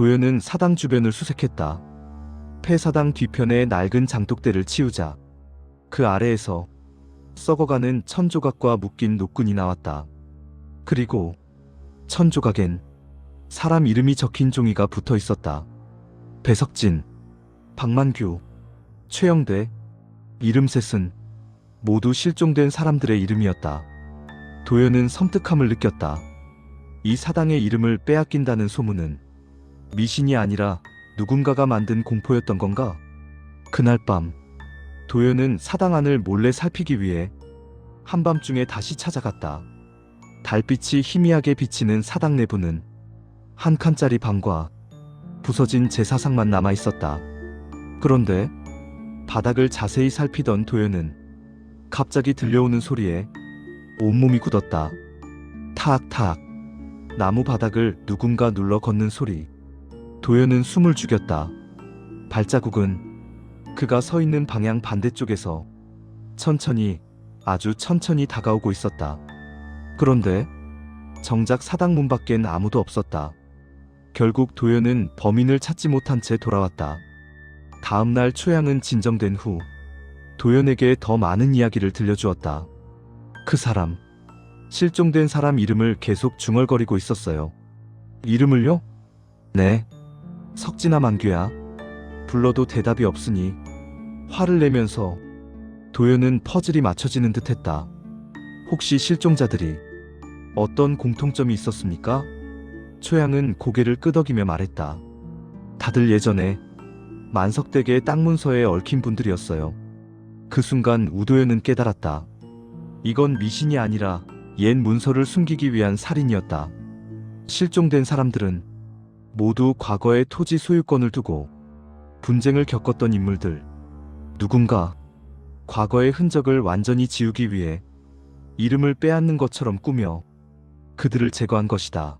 도연은 사당 주변을 수색했다. 폐사당 뒤편의 낡은 장독대를 치우자 그 아래에서 썩어가는 천조각과 묶인 노끈이 나왔다. 그리고 천조각엔 사람 이름이 적힌 종이가 붙어 있었다. 배석진, 박만규, 최영대, 이름셋은 모두 실종된 사람들의 이름이었다. 도연은 섬뜩함을 느꼈다. 이 사당의 이름을 빼앗긴다는 소문은 미신이 아니라 누군가가 만든 공포였던 건가? 그날 밤, 도연은 사당 안을 몰래 살피기 위해 한밤중에 다시 찾아갔다. 달빛이 희미하게 비치는 사당 내부는 한 칸짜리 방과 부서진 제사상만 남아 있었다. 그런데 바닥을 자세히 살피던 도연은 갑자기 들려오는 소리에 온몸이 굳었다. 탁탁. 나무 바닥을 누군가 눌러 걷는 소리. 도연은 숨을 죽였다. 발자국은 그가 서 있는 방향 반대쪽에서 천천히, 아주 천천히 다가오고 있었다. 그런데 정작 사당 문 밖엔 아무도 없었다. 결국 도연은 범인을 찾지 못한 채 돌아왔다. 다음 날 초양은 진정된 후 도연에게 더 많은 이야기를 들려주었다. 그 사람, 실종된 사람 이름을 계속 중얼거리고 있었어요. 이름을요? 네. 석진아 만규야. 불러도 대답이 없으니 화를 내면서 도연은 퍼즐이 맞춰지는 듯 했다. 혹시 실종자들이 어떤 공통점이 있었습니까? 초양은 고개를 끄덕이며 말했다. 다들 예전에 만석댁의 땅 문서에 얽힌 분들이었어요. 그 순간 우도연은 깨달았다. 이건 미신이 아니라 옛 문서를 숨기기 위한 살인이었다. 실종된 사람들은 모두 과거의 토지 소유권을 두고 분쟁을 겪었던 인물들. 누군가 과거의 흔적을 완전히 지우기 위해 이름을 빼앗는 것처럼 꾸며 그들을 제거한 것이다.